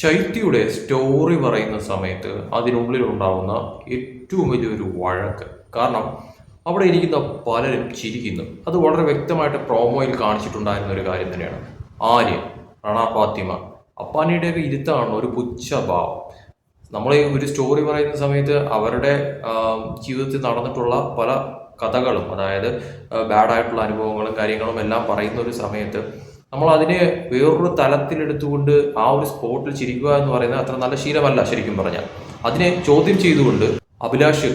ചൈത്യയുടെ story പറയുന്ന സമയത്ത് അതിനുള്ളിൽ ഉണ്ടാകുന്ന ഏറ്റവും വലിയൊരു വഴക്ക്. കാരണം അവിടെ ഇരിക്കുന്ന പലരും ചിരിക്കുന്നു. അത് വളരെ വ്യക്തമായിട്ട് പ്രോമോയിൽ കാണിച്ചിട്ടുണ്ടായിരുന്ന ഒരു കാര്യം തന്നെയാണ്. ആര്യ റണ ഫാത്തിമ അപ്പാനിയുടെയൊക്കെ ഇരുത്താണ് ഒരു പുച്ഛഭാവം നമ്മൾ ഒരു സ്റ്റോറി പറയുന്ന സമയത്ത് അവരുടെ ജീവിതത്തിൽ നടന്നിട്ടുള്ള പല കഥകളും അതായത് ബാഡായിട്ടുള്ള അനുഭവങ്ങളും കാര്യങ്ങളും എല്ലാം പറയുന്ന ഒരു സമയത്ത് നമ്മൾ അതിനെ വേറൊരു തലത്തിലെടുത്തുകൊണ്ട് ആ ഒരു സ്പോട്ടിൽ ചിരിക്കുക എന്ന് പറയുന്നത് അത്ര നല്ല ശീലമല്ല ശരിക്കും പറഞ്ഞാൽ. അതിനെ ചോദ്യം ചെയ്തുകൊണ്ട് അഭിലാഷ്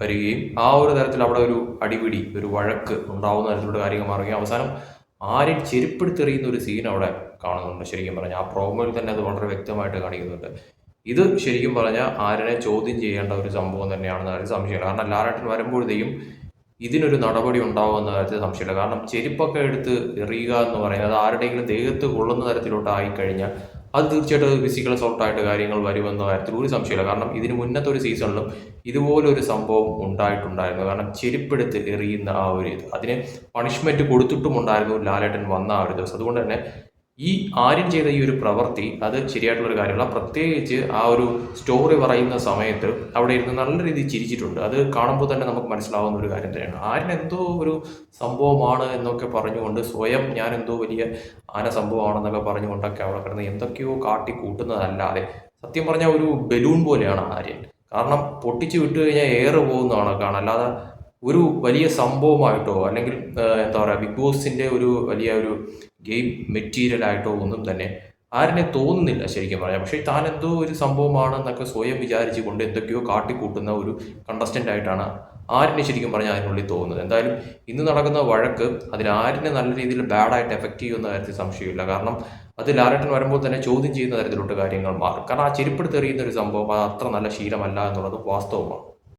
വരികയും ആ ഒരു തരത്തിൽ അവിടെ ഒരു അടിപിടി ഒരു വഴക്ക് ഉണ്ടാവുന്ന തരത്തിലുള്ള കാര്യങ്ങൾ മാറുകയും അവസാനം ആരും ചെരുപ്പെടുത്തെറിയുന്ന ഒരു സീൻ അവിടെ കാണുന്നുണ്ട് ശരിക്കും പറഞ്ഞാൽ. ആ പ്രോമോയിൽ തന്നെ അത് വളരെ വ്യക്തമായിട്ട് കാണിക്കുന്നുണ്ട്. ഇത് ശരിക്കും പറഞ്ഞാൽ ആരനെ ചോദ്യം ചെയ്യേണ്ട ഒരു സംഭവം തന്നെയാണെന്ന് കാര്യം സംശയമില്ല. കാരണം ലാലേട്ടൻ വരുമ്പോഴത്തേക്കും ഇതിനൊരു നടപടി ഉണ്ടാവുമെന്ന കാര്യത്തിൽ സംശയമില്ല. കാരണം ചെരുപ്പൊക്കെ എടുത്ത് എറിയുക എന്ന് പറയുന്നത് ആരുടെയെങ്കിലും ദേഹത്ത് കൊള്ളുന്ന തരത്തിലോട്ട് ആയിക്കഴിഞ്ഞാൽ അത് തീർച്ചയായിട്ടും ഫിസിക്കൽ സോൾട്ടായിട്ട് കാര്യങ്ങൾ വരുമെന്ന കാര്യത്തിൽ ഒരു സംശയമില്ല. കാരണം ഇതിന് മുന്നത്തെ ഒരു സീസണിലും ഇതുപോലൊരു സംഭവം ഉണ്ടായിട്ടുണ്ടായിരുന്നു. കാരണം ചെരുപ്പെടുത്ത് എറിയുന്ന ആ ഒരു ഇത്. അതിന് പണിഷ്മെന്റ് കൊടുത്തിട്ടും ഉണ്ടായിരുന്നു ലാലേട്ടൻ വന്ന ആ ഒരു ദിവസം. അതുകൊണ്ട് തന്നെ ഈ ആര്യൻ ചെയ്ത ഈ ഒരു പ്രവൃത്തി അത് ശരിയായിട്ടുള്ളൊരു കാര്യമല്ല. പ്രത്യേകിച്ച് ആ ഒരു സ്റ്റോറി പറയുന്ന സമയത്ത് അവിടെ ഇരുന്ന് നല്ല രീതിയിൽ ചിരിച്ചിട്ടുണ്ട്. അത് കാണുമ്പോൾ തന്നെ നമുക്ക് മനസ്സിലാവുന്ന ഒരു കാര്യം തന്നെയാണ്. ആര്യൻ എന്തോ ഒരു സംഭവമാണ് എന്നൊക്കെ പറഞ്ഞുകൊണ്ട് സ്വയം ഞാൻ എന്തോ വലിയ ആന സംഭവമാണെന്നൊക്കെ പറഞ്ഞുകൊണ്ടൊക്കെ അവിടെ കിടന്ന് എന്തൊക്കെയോ കാട്ടി കൂട്ടുന്നതല്ലാതെ സത്യം പറഞ്ഞാൽ ഒരു ബലൂൺ പോലെയാണ് ആര്യൻ. കാരണം പൊട്ടിച്ചു വിട്ടു കഴിഞ്ഞാൽ എയർ പോകുന്നതാണ് കാണാം അല്ലാതെ ഒരു വലിയ സംഭവമായിട്ടോ അല്ലെങ്കിൽ എന്താ പറയുക ബിഗ് ബോസിന്റെ ഒരു വലിയ ഒരു ഗെയിം മെറ്റീരിയൽ ആയിട്ടോ ഒന്നും തന്നെ ആരിനെ തോന്നുന്നില്ല ശരിക്കും പറയാം. പക്ഷേ താൻ എന്തോ ഒരു സംഭവമാണെന്നൊക്കെ സ്വയം വിചാരിച്ചുകൊണ്ട് എന്തൊക്കെയോ കാട്ടിക്കൂട്ടുന്ന ഒരു കണ്ടസ്റ്റന്റ് ആയിട്ടാണ് ആരിനെ ശരിക്കും പറഞ്ഞാൽ അതിനുള്ളിൽ തോന്നുന്നത്. എന്തായാലും ഇന്ന് നടക്കുന്ന വഴക്ക് അതിൽ ആരിനെ നല്ല രീതിയിൽ ബാഡായിട്ട് എഫക്റ്റ് ചെയ്യുന്ന കാര്യത്തിൽ സംശയമില്ല. കാരണം അത് ലാലേട്ടൻ വരുമ്പോൾ തന്നെ ചോദ്യം ചെയ്യുന്ന തരത്തിലോട്ട് കാര്യങ്ങൾ മാറും. കാരണം ആ ചെരുപ്പെടുത്തെറിയുന്ന ഒരു സംഭവം അത് അത്ര നല്ല ശീലമല്ല എന്നുള്ളത് വാസ്തവമാണ്.